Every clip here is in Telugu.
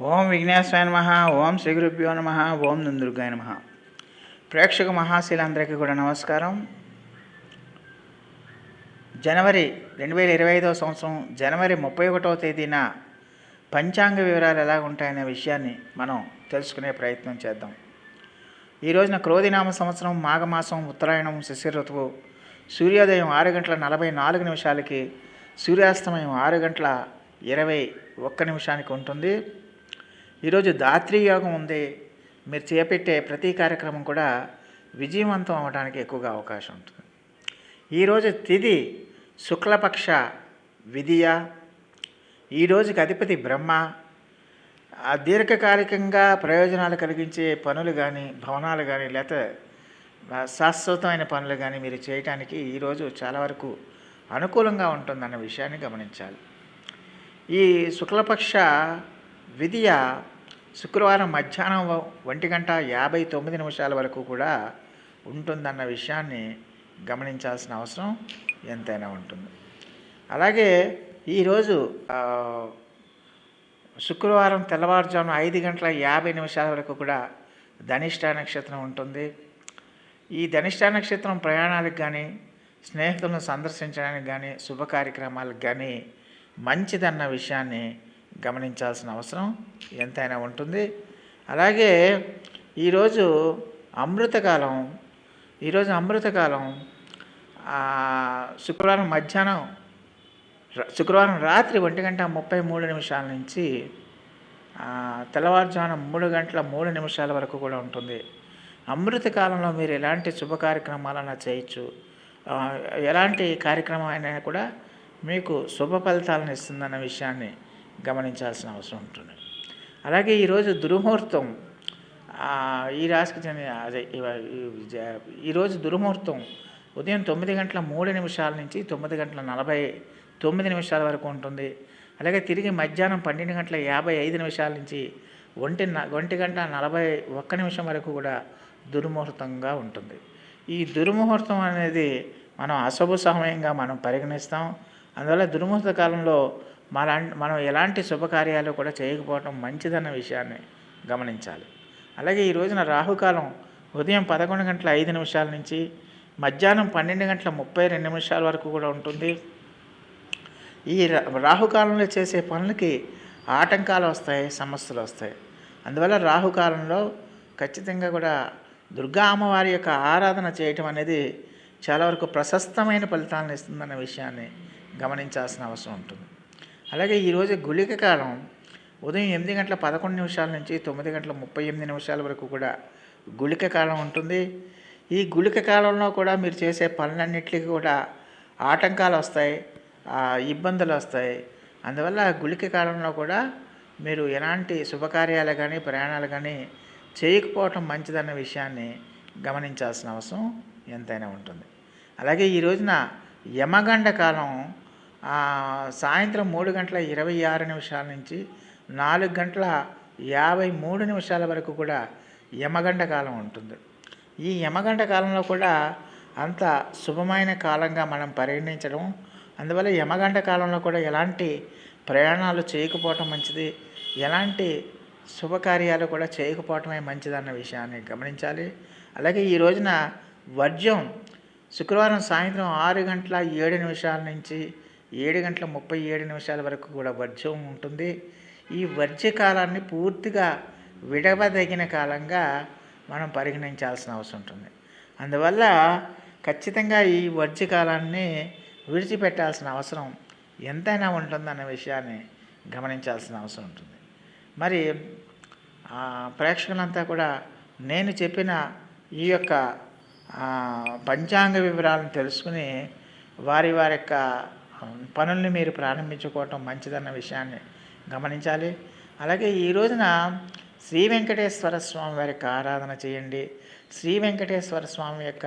ఓం విఘ్నేశ్వరాయ నమ ఓం శ్రీ గురుభ్యో నమ ఓం నందుర్గాయ నమ. ప్రేక్షక మహాశీలందరికీ కూడా నమస్కారం. జనవరి రెండు వేల ఇరవై ఐదవ సంవత్సరం జనవరి ముప్పై ఒకటవ తేదీన పంచాంగ వివరాలు ఎలా ఉంటాయనే విషయాన్ని మనం తెలుసుకునే ప్రయత్నం చేద్దాం. ఈ రోజున క్రోధినామ సంవత్సరం మాఘమాసం ఉత్తరాయణం శిశిర ఋతువు సూర్యోదయం ఆరు గంటల నలభై నాలుగు నిమిషాలకి సూర్యాస్తమయం ఆరు గంటల ఇరవై ఒక్క నిమిషానికి ఉంటుంది. ఈరోజు దాత్రి యోగం ఉంది. మీరు చేపట్టే ప్రతి కార్యక్రమం కూడా విజయవంతం అవడానికి ఎక్కువగా అవకాశం ఉంటుంది. ఈరోజు తిది శుక్లపక్ష విధియ. ఈరోజుకి అధిపతి బ్రహ్మ. దీర్ఘకాలికంగా ప్రయోజనాలు కలిగించే పనులు కానీ భవనాలు కానీ లేకపోతే శాశ్వతమైన పనులు కానీ మీరు చేయటానికి ఈరోజు చాలా వరకు అనుకూలంగా ఉంటుందన్న విషయాన్ని గమనించాలి. ఈ శుక్లపక్ష విధియ శుక్రవారం మధ్యాహ్నం ఒంటి గంట యాభై తొమ్మిది నిమిషాల వరకు కూడా ఉంటుందన్న విషయాన్ని గమనించాల్సిన అవసరం ఎంతైనా ఉంటుంది. అలాగే ఈరోజు శుక్రవారం తెల్లవారుజామున ఐదు గంటల యాభై నిమిషాల వరకు కూడా ధనిష్ట నక్షత్రం ఉంటుంది. ఈ ధనిష్ట నక్షత్రం ప్రయాణాలకు కానీ స్నేహితులను సందర్శించడానికి కానీ శుభ కార్యక్రమాలకు కానీ మంచిదన్న విషయాన్ని గమనించాల్సిన అవసరం ఎంతైనా ఉంటుంది. అలాగే ఈరోజు అమృతకాలం ఈరోజు అమృతకాలం శుక్రవారం మధ్యాహ్నం శుక్రవారం రాత్రి ఒంటి గంట ముప్పై మూడు నిమిషాల నుంచి తెల్లవారుజామున మూడు గంటల మూడు నిమిషాల వరకు కూడా ఉంటుంది. అమృత కాలంలో మీరు ఎలాంటి శుభ కార్యక్రమాలన్నా చేయొచ్చు. ఎలాంటి కార్యక్రమం అయినా కూడా మీకు శుభ ఫలితాలను ఇస్తుందన్న విషయాన్ని గమనించాల్సిన అవసరం ఉంటుంది. అలాగే ఈరోజు దుర్ముహూర్తం ఈ రాశికి చెందిన అదే ఈరోజు దుర్ముహూర్తం ఉదయం తొమ్మిది గంటల మూడు నిమిషాల నుంచి తొమ్మిది గంటల నలభై తొమ్మిది నిమిషాల వరకు ఉంటుంది. అలాగే తిరిగి మధ్యాహ్నం పన్నెండు గంటల యాభై ఐదు నిమిషాల నుంచి ఒంటి న- ఒంటి గంట నలభై ఒక్క నిమిషం వరకు కూడా దుర్ముహూర్తంగా ఉంటుంది. ఈ దుర్ముహూర్తం అనేది మనం అశుభ సమయంగా మనం పరిగణిస్తాం. అందువల్ల దుర్ముహూర్త కాలంలో మన మనం ఎలాంటి శుభకార్యాలు కూడా చేయకపోవటం మంచిదన్న విషయాన్ని గమనించాలి. అలాగే ఈ రోజున రాహుకాలం ఉదయం పదకొండు గంటల ఐదు నిమిషాల నుంచి మధ్యాహ్నం పన్నెండు గంటల ముప్పై రెండు నిమిషాల వరకు కూడా ఉంటుంది. ఈ రా- రాహుకాలంలో చేసే పనులకి ఆటంకాలు వస్తాయి సమస్యలు వస్తాయి. అందువల్ల రాహుకాలంలో ఖచ్చితంగా కూడా దుర్గా అమ్మవారి యొక్క ఆరాధన చేయటం అనేది చాలా వరకు ప్రశస్తమైన ఫలితాలను ఇస్తుందన్న విషయాన్ని గమనించాల్సిన అవసరం ఉంటుంది. అలాగే ఈరోజు గుళిక కాలం. ఉదయం ఎనిమిది గంటల పదకొండు నిమిషాల నుంచి తొమ్మిది గంటల ముప్పై ఎనిమిది నిమిషాల వరకు కూడా గుళిక కాలం ఉంటుంది. ఈ గుళిక కాలంలో కూడా మీరు చేసే పనులన్నింటికి కూడా ఆటంకాలు వస్తాయి ఆ, ఇబ్బందులు వస్తాయి. అందువల్ల గుళిక కాలంలో కూడా మీరు ఎలాంటి శుభకార్యాలు కానీ ప్రయాణాలు కానీ చేయకపోవటం మంచిదన్న విషయాన్ని గమనించాల్సిన అవసరం ఎంతైనా ఉంటుంది. అలాగే ఈ రోజున యమగండ కాలం సాయంత్రం మూడు గంటల ఇరవై ఆరు నిమిషాల నుంచి నాలుగు గంటల యాభై మూడు నిమిషాల వరకు కూడా యమగండ కాలం ఉంటుంది. ఈ యమగంట కాలంలో కూడా అంత శుభమైన కాలంగా మనం పరిగణించడం అందువల్ల యమగంట కాలంలో కూడా ఎలాంటి ప్రయాణాలు చేయకపోవటం మంచిది ఎలాంటి శుభకార్యాలు కూడా చేయకపోవటమే మంచిదన్న విషయాన్ని గమనించాలి. అలాగే ఈ రోజున వర్జ్యం శుక్రవారం సాయంత్రం ఆరు గంటల ఏడు నిమిషాల నుంచి ఏడు గంటల ముప్పై ఏడు నిమిషాల వరకు కూడా వర్జ్యం ఉంటుంది. ఈ వర్జ్య కాలాన్ని పూర్తిగా విడవదగిన కాలంగా మనం పరిగణించాల్సిన అవసరం ఉంటుంది. అందువల్ల ఖచ్చితంగా ఈ వర్జ్య కాలాన్ని విడిచిపెట్టాల్సిన అవసరం ఎంతైనా ఉంటుందన్న విషయాన్ని గమనించాల్సిన అవసరం ఉంటుంది. మరి ప్రేక్షకులంతా కూడా నేను చెప్పిన ఈ యొక్క పంచాంగ వివరాలను తెలుసుకుని వారి వారి యొక్క పనుల్ని మీరు ప్రారంభించుకోవటం మంచిదన్న విషయాన్ని గమనించాలి. అలాగే ఈ రోజున శ్రీ వెంకటేశ్వర స్వామి వారి యొక్క ఆరాధన చేయండి. శ్రీ వెంకటేశ్వర స్వామి యొక్క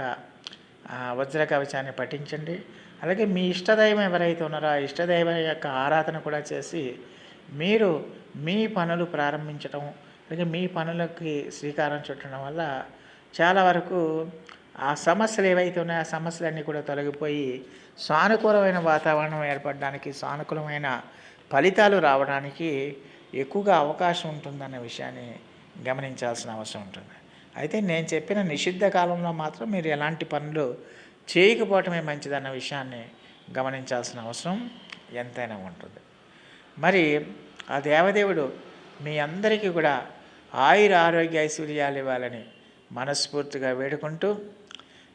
వజ్ర కవచాన్ని పఠించండి. అలాగే మీ ఇష్టదైవం ఎవరైతే ఉన్నారో ఆ ఇష్టదైవం యొక్క ఆరాధన కూడా చేసి మీరు మీ పనులు ప్రారంభించడం అలాగే మీ పనులకి శ్రీకారం చుట్టడం వల్ల చాలా వరకు ఆ సమస్యలు ఏవైతే ఉన్నాయో ఆ సమస్యలన్నీ కూడా తొలగిపోయి సానుకూలమైన వాతావరణం ఏర్పడడానికి సానుకూలమైన ఫలితాలు రావడానికి ఎక్కువగా అవకాశం ఉంటుందన్న విషయాన్ని గమనించాల్సిన అవసరం ఉంటుంది. అయితే నేను చెప్పిన నిషిద్ధ కాలంలో మాత్రం మీరు ఎలాంటి పనులు చేయకపోవటమే మంచిదన్న విషయాన్ని గమనించాల్సిన అవసరం ఎంతైనా ఉంటుంది. మరి ఆ దేవదేవుడు మీ అందరికీ కూడా ఆయుర ఆరోగ్య ఐశ్వర్యాలు ఇవ్వాలని మనస్ఫూర్తిగా వేడుకుంటూ